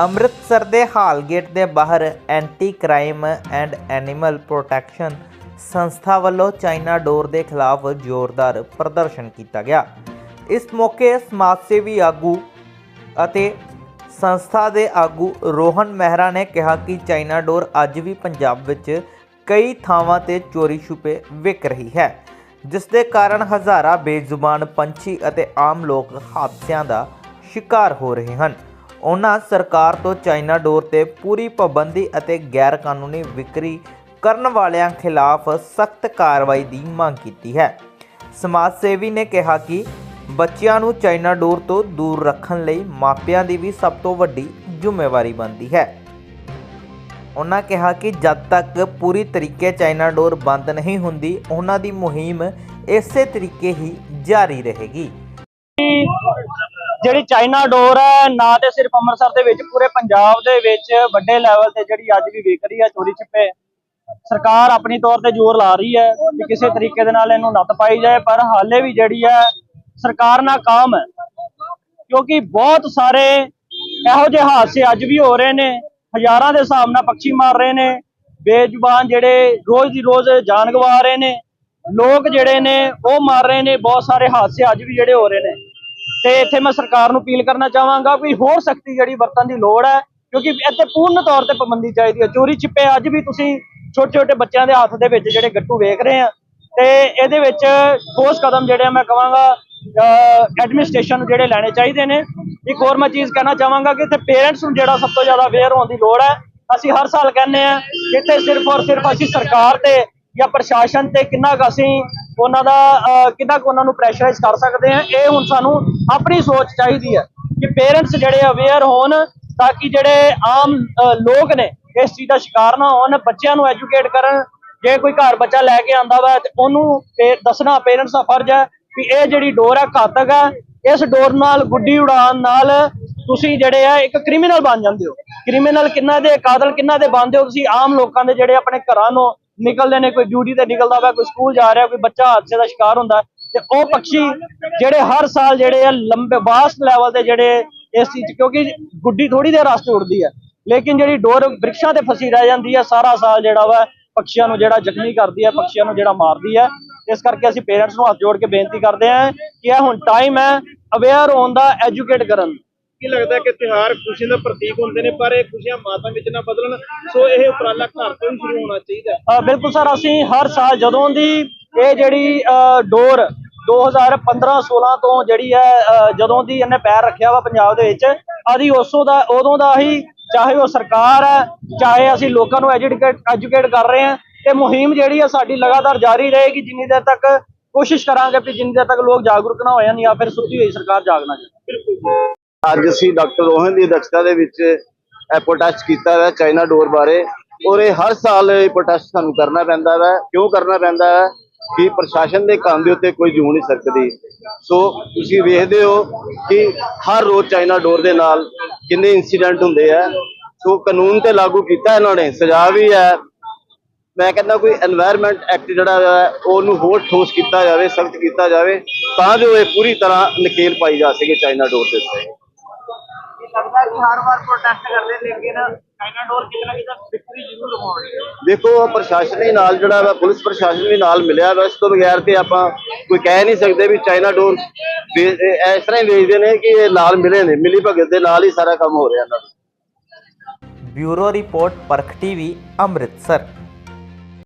ਅੰਮ੍ਰਿਤਸਰ ਦੇ ਹਾਲਗੇਟ ਦੇ ਬਾਹਰ anti crime and animal protection ਸੰਸਥਾ ਵੱਲੋਂ ਚਾਈਨਾ ਡੋਰ ਦੇ ਖਿਲਾਫ ਜ਼ੋਰਦਾਰ ਪ੍ਰਦਰਸ਼ਨ ਕੀਤਾ ਗਿਆ। ਇਸ ਮੌਕੇ ਸਮਾਜ ਸੇਵੀ ਆਗੂ ਅਤੇ ਸੰਸਥਾ ਦੇ ਆਗੂ ਰੋਹਨ ਮਹਿਰਾ ਨੇ ਕਿਹਾ ਕਿ ਚਾਈਨਾ ਡੋਰ ਅੱਜ ਵੀ ਪੰਜਾਬ ਵਿੱਚ ਕਈ ਥਾਵਾਂ ਤੇ ਚੋਰੀ ਛੁਪੇ ਵਿਕ ਰਹੀ ਹੈ, ਜਿਸ ਦੇ ਕਾਰਨ ਹਜ਼ਾਰਾਂ ਬੇਜ਼ੁਬਾਨ ਪੰਛੀ ਅਤੇ ਆਮ ਲੋਕ ਹਾਦਸਿਆਂ ਦਾ ਸ਼ਿਕਾਰ ਹੋ ਰਹੇ ਹਨ। ਉਹਨਾਂ ਸਰਕਾਰ ਤੋਂ ਚਾਈਨਾ ਡੋਰ ਤੇ ਪੂਰੀ ਪਾਬੰਦੀ ਅਤੇ ਗੈਰ ਕਾਨੂੰਨੀ ਵਿਕਰੀ ਕਰਨ ਵਾਲਿਆਂ ਖਿਲਾਫ ਸਖਤ ਕਾਰਵਾਈ ਦੀ ਮੰਗ ਕੀਤੀ ਹੈ। ਸਮਾਜ ਸੇਵੀ ਨੇ ਕਿਹਾ ਕਿ ਬੱਚਿਆਂ ਨੂੰ ਚਾਈਨਾ ਡੋਰ ਤੋਂ ਦੂਰ ਰੱਖਣ ਲਈ ਮਾਪਿਆਂ ਦੀ ਵੀ ਸਭ ਤੋਂ ਵੱਡੀ ਜ਼ਿੰਮੇਵਾਰੀ ਬਣਦੀ ਹੈ। ਉਹਨਾਂ ਕਿਹਾ ਕਿ ਜਦ ਤੱਕ ਪੂਰੀ ਤਰੀਕੇ ਚਾਈਨਾ ਡੋਰ ਬੰਦ ਨਹੀਂ ਹੁੰਦੀ, ਉਹਨਾਂ ਦੀ ਮੁਹਿੰਮ ਇਸੇ ਤਰੀਕੇ ਹੀ ਜਾਰੀ ਰਹੇਗੀ। ਜਿਹੜੀ ਚਾਈਨਾ ਡੋਰ ਹੈ, ਨਾ ਤੇ ਸਿਰਫ ਅੰਮ੍ਰਿਤਸਰ ਦੇ ਵਿੱਚ, ਪੂਰੇ ਪੰਜਾਬ ਦੇ ਵਿੱਚ ਵੱਡੇ ਲੈਵਲ ਤੇ ਜਿਹੜੀ ਅੱਜ ਵੀ ਵੇਖ ਰਹੀ ਹੈ ਚੋਰੀ ਛਿਪੇ। ਸਰਕਾਰ ਆਪਣੀ ਤੌਰ ਤੇ ਜ਼ੋਰ ਲਾ ਰਹੀ ਹੈ ਕਿ ਕਿਸੇ ਤਰੀਕੇ ਦੇ ਨਾਲ ਇਹਨੂੰ ਨੱਤ ਪਾਈ ਜਾਏ, ਪਰ ਹਾਲੇ ਵੀ ਜਿਹੜੀ ਹੈ, ਸਰਕਾਰ ਨਾਕਾਮ ਹੈ। ਕਿਉਂਕਿ ਬਹੁਤ ਸਾਰੇ ਇਹੋ ਜਿਹੇ ਹਾਦਸੇ ਅੱਜ ਵੀ ਹੋ ਰਹੇ ਨੇ, ਹਜ਼ਾਰਾਂ ਦੇ ਹਿਸਾਬ ਨਾਲ ਪੰਛੀ ਮਾਰ ਰਹੇ ਨੇ, ਬੇਜ਼ੁਬਾਨ ਜਿਹੜੇ ਰੋਜ਼ ਦੀ ਰੋਜ਼ ਜਾਨ ਗਵਾ ਰਹੇ ਨੇ, ਲੋਕ ਜਿਹੜੇ ਨੇ ਉਹ ਮਾਰ ਰਹੇ ਨੇ, ਬਹੁਤ ਸਾਰੇ ਹਾਦਸੇ ਅੱਜ ਵੀ ਜਿਹੜੇ ਹੋ ਰਹੇ ਨੇ। ਤੇ ਇੱਥੇ ਮੈਂ ਸਰਕਾਰ ਨੂੰ ਅਪੀਲ ਕਰਨਾ ਚਾਹਾਂਗਾ ਵੀ ਹੋਰ ਸਖਤੀ ਜਿਹੜੀ ਵਰਤਣ ਦੀ ਲੋੜ ਹੈ, ਕਿਉਂਕਿ ਇੱਥੇ ਪੂਰਨ ਤੌਰ ਤੇ ਪਾਬੰਦੀ ਚਾਹੀਦੀ ਹੈ। ਚੋਰੀ ਛਿਪੇ ਅੱਜ ਵੀ ਤੁਸੀਂ ਛੋਟੇ ਛੋਟੇ ਬੱਚਿਆਂ ਦੇ ਹੱਥ ਦੇ ਵਿੱਚ ਜਿਹੜੇ ਗੱਟੂ ਵੇਖ ਰਹੇ ਆ, ਤੇ ਇਹਦੇ ਵਿੱਚ ਠੋਸ ਕਦਮ ਜਿਹੜੇ ਆ ਮੈਂ ਕਹਾਂਗਾ ਐਡਮਿਨਿਸਟ੍ਰੇਸ਼ਨ ਨੂੰ ਜਿਹੜੇ ਲੈਣੇ ਚਾਹੀਦੇ ਨੇ। ਇੱਕ ਹੋਰ ਮੈਂ ਚੀਜ਼ ਕਹਿਣਾ ਚਾਹਾਂਗਾ ਕਿ ਇੱਥੇ ਪੇਰੈਂਟਸ ਨੂੰ ਜਿਹੜਾ ਸਭ ਤੋਂ ਜ਼ਿਆਦਾ ਅਵੇਅਰ ਹੋਣ ਦੀ ਲੋੜ ਹੈ, ਅਸੀਂ ਹਰ ਸਾਲ ਕਹਿੰਦੇ ਆ ਇੱਥੇ ਸਿਰਫ ਔਰ ਸਿਰਫ ਅਸੀਂ ਸਰਕਾਰ ਤੇ ਜਾਂ ਪ੍ਰਸ਼ਾਸਨ ਤੇ ਕਿੰਨਾ ਕੁ ਅਸੀਂ ਉਹਨਾਂ ਦਾ ਅਹ, ਕੁ ਉਹਨਾਂ ਨੂੰ ਪ੍ਰੈਸ਼ਰਾਈਜ਼ ਕਰ ਸਕਦੇ ਆ ਇਹ ਹੁਣ ਸਾਨੂੰ ਆਪਣੀ ਸੋਚ ਚਾਹੀਦੀ ਹੈ ਕਿ ਪੇਰੈਂਟਸ ਜਿਹੜੇ ਅਵੇਅਰ ਹੋਣ ਤਾਂ ਕਿ ਜਿਹੜੇ ਆਮ ਲੋਕ ਨੇ ਇਸ ਚੀਜ਼ ਦਾ ਸ਼ਿਕਾਰ ਨਾ ਹੋਣ ਬੱਚਿਆਂ ਨੂੰ ਐਜੂਕੇਟ ਕਰਨ। ਜੇ ਕੋਈ ਘਰ ਬੱਚਾ ਲੈ ਕੇ ਆਂਦਾ ਵਾ ਤੇ ਉਹਨੂੰ ਪੇ- ਦੱਸਣਾ ਪੇਰੈਂਟਸ ਦਾ ਫਰਜ਼ ਹੈ ਕਿ ਇਹ ਜਿਹੜੀ ਡੋਰ ਹੈ ਘਾਤਕ ਹੈ ਇਸ ਡੋਰ ਨਾਲ ਗੁੱਡੀ ਉਡਾਉਣ ਨਾਲ ਤੁਸੀਂ ਜਿਹੜੇ ਆ ਇੱਕ ਕ੍ਰਿਮੀਨਲ ਬਣ ਜਾਂਦੇ ਹੋ। ਕ੍ਰਿਮੀਨਲ ਕਿੰਨਾ ਦੇ ਕਾਤਲ ਕਿੰਨਾ ਦੇ ਬਣਦੇ ਹੋ? ਤੁਸੀਂ ਆਮ ਲੋਕਾਂ ਦੇ ਜਿਹੜੇ ਆਪਣੇ ਘਰਾਂ ਨੂੰ ਨਿਕਲਦੇ ਨੇ, ਕੋਈ ਡਿਊਟੀ ਤੇ ਨਿਕਲਦਾ ਵਾ, ਕੋਈ ਸਕੂਲ ਜਾ ਰਿਹਾ, ਕੋਈ ਬੱਚਾ ਹਾਦਸੇ ਦਾ ਸ਼ਿਕਾਰ ਹੁੰਦਾ ਤੇ ਉਹ ਪੰਛੀ ਜਿਹੜੇ ਹਰ ਸਾਲ ਜਿਹੜੇ ਆ ਲੰਬੇ ਵਾਸਟ ਲੈਵਲ ਤੇ ਜਿਹੜੇ ਇਸ ਚੀਜ਼ 'ਚ- ਕਿਉਂਕਿ ਗੁੱਡੀ ਥੋੜੀ ਦੇਰ ਵਾਸਤੇ ਉੱਡਦੀ ਹੈ, ਲੇਕਿਨ ਜਿਹੜੀ ਡੋਰ ਬ੍ਰਿਕਸ਼ਾਂ ਤੇ ਫਸੀ ਰਹਿ ਜਾਂਦੀ ਹੈ, ਸਾਰਾ ਸਾਲ ਜਿਹੜਾ ਵਾ ਪੰਛੀਆਂ ਨੂੰ ਜਿਹੜਾ ਜ਼ਖਮੀ ਕਰਦੀ ਹੈ, ਪੰਛੀਆਂ ਨੂੰ ਜਿਹੜਾ ਮਾਰਦੀ ਹੈ, ਇਸ ਕਰਕੇ ਅਸੀਂ ਪੇਰੈਂਟਸ ਨੂੰ ਹੱਥ ਜੋੜ ਕੇ ਬੇਨਤੀ ਕਰਦੇ ਹਾਂ ਕਿ ਇਹ ਹੁਣ ਟਾਈਮ ਹੈ ਅਵੇਅਰ ਹੋਣ ਦਾ ਐਜੂਕੇਟ ਕਰਨ। ਕੀ ਲੱਗਦਾ ਕਿ ਤਿਉਹਾਰ ਖੁਸ਼ੀ ਦਾ ਪ੍ਰਤੀਕ ਹੁੰਦੇ ਨੇ ਪਰ ਇਹ ਖੁਸ਼ੀਆਂ ਮਾਤਾ ਵਿੱਚ ਨਾ ਬਦਲਣ ਸੋ ਇਹ ਉਪਰਾਲਾ ਘਰ ਤੋਂ ਹੀ ਸ਼ੁਰੂ ਹੋਣਾ ਚਾਹੀਦਾ ਬਿਲਕੁਲ ਸਰ ਅਸੀਂ ਹਰ ਸਾਲ ਜਦੋਂ ਦੀ ਇਹ ਜਿਹੜੀ ਡੋਰ 2015-16 ਤੋਂ ਜਿਹੜੀ ਹੈ ਜਦੋਂ ਦੀ ਇਹਨੇ ਪੈਰ ਰੱਖਿਆ ਵਾ ਪੰਜਾਬ ਦੇ ਵਿੱਚ ਆਦੀ ਉਸੋਂ ਦਾ ਉਦੋਂ ਦਾ ਹੀ ਚਾਹੇ ਉਹ ਸਰਕਾਰ ਹੈ ਚਾਹੇ ਅਸੀਂ ਲੋਕਾਂ ਨੂੰ ਐਜੂਕੇਟ ਐਜੂਕੇਟ ਕਰ ਰਹੇ ਹਾਂ ਤੇ ਮੁਹਿੰਮ ਜਿਹੜੀ ਹੈ ਸਾਡੀ ਲਗਾਤਾਰ ਜਾਰੀ ਰਹੇਗੀ ਜਿੰਨੀ ਦੇਰ ਤੱਕ ਕੋਸ਼ਿਸ਼ ਕਰਾਂਗੇ ਕਿ ਜਿੰਨੀ ਦੇਰ ਤੱਕ ਲੋਕ ਜਾਗਰੂਕ ਨਾ ਹੋ ਜਾਣ ਜਾਂ ਫਿਰ ਸੁੱਤੀ ਹੋਈ ਸਰਕਾਰ ਜਾਗਣਾ ਚਾਹੀਦੀ ਅੱਜ ਅਸੀਂ ਡਾਕਟਰ ਰੋਹਨ ਦੀ ਅਧਿਕਤਾ ਦੇ ਵਿੱਚ ਇਹ ਪ੍ਰੋਟੈਸਟ ਕੀਤਾ ਹੈ ਚਾਈਨਾ ਡੋਰ ਬਾਰੇ। ਔਰ ਇਹ ਹਰ ਸਾਲ ਇਹ ਪ੍ਰੋਟੈਸਟ ਸਾਨੂੰ ਕਰਨਾ ਪੈਂਦਾ ਹੈ ਕਿਉਂ ਕਰਨਾ ਪੈਂਦਾ ਹੈ ਕਿ ਪ੍ਰਸ਼ਾਸਨ ਦੇ ਕੰਮ ਦੇ ਉੱਤੇ ਕੋਈ ਜੂ ਨਹੀਂ ਸਕਦੀ ਸੋ ਤੁਸੀਂ ਵੇਖਦੇ ਹੋ ਕਿ ਹਰ ਰੋਜ਼ ਚਾਈਨਾ ਡੋਰ ਦੇ ਨਾਲ ਕਿੰਨੇ ਇਨਸੀਡੈਂਟ ਹੁੰਦੇ ਆ। ਸੋ ਕਾਨੂੰਨ ਤੇ ਲਾਗੂ ਕੀਤਾ ਇਹਨਾਂ ਨੇ। ਸਜ਼ਾ ਵੀ ਹੈ। ਮੈਂ ਕਹਿੰਦਾ ਕੋਈ এনवायरमेंट ਐਕਟ ਜਿਹੜਾ ਹੈ ਉਹਨੂੰ ਹੋਰ ਠੋਸ ਕੀਤਾ ਜਾਵੇ, ਸਖਤ ਕੀਤਾ ਜਾਵੇ, ਤਾਂ ਜੋ ਇਹ ਪੂਰੀ ਤਰ੍ਹਾਂ ਨਕੇਲ ਪਾਈ ਜਾ ਸਕੇ ਚਾਈਨਾ ਡੋਰ ਦੇ ਉੱਤੇ। ਲੱਗਦਾ ਕਿ ਹਰ ਵਾਰ ਪ੍ਰੋਟੈਸਟ ਕਰਦੇ ਲੇਕਿਨ ਚਾਈਨਾ ਡੋਰ ਕਿਤਨਾ ਕਿਤੇ ਵਿਕਰੀ ਜ਼ਰੂਰ ਹੋਣੀ ਦੇਖੋ ਪ੍ਰਸ਼ਾਸਨ ਵੀ ਨਾਲ ਜਿਹੜਾ ਵਾ ਪੁਲਿਸ ਪ੍ਰਸ਼ਾਸਨ ਵੀ ਨਾਲ ਮਿਲਿਆ ਵਾ ਇਸ ਤੋਂ ਬਗੈਰ ਤੇ ਆਪਾਂ ਕੋਈ ਕਹਿ ਨਹੀਂ ਸਕਦੇ ਵੀ ਚਾਈਨਾ ਡੋਰ ਇਸ ਤਰ੍ਹਾਂ ਹੀ ਵੇਚਦੇ ਨੇ ਕਿ ਇਹ ਨਾਲ ਮਿਲੇ ਨੇ ਮਿਲੀ ਭਗਤ ਦੇ ਨਾਲ ਹੀ ਸਾਰਾ ਕੰਮ ਹੋ ਰਿਹਾ ਇਹਨਾਂ ਦਾ bureau report Parakh TV Amritsar.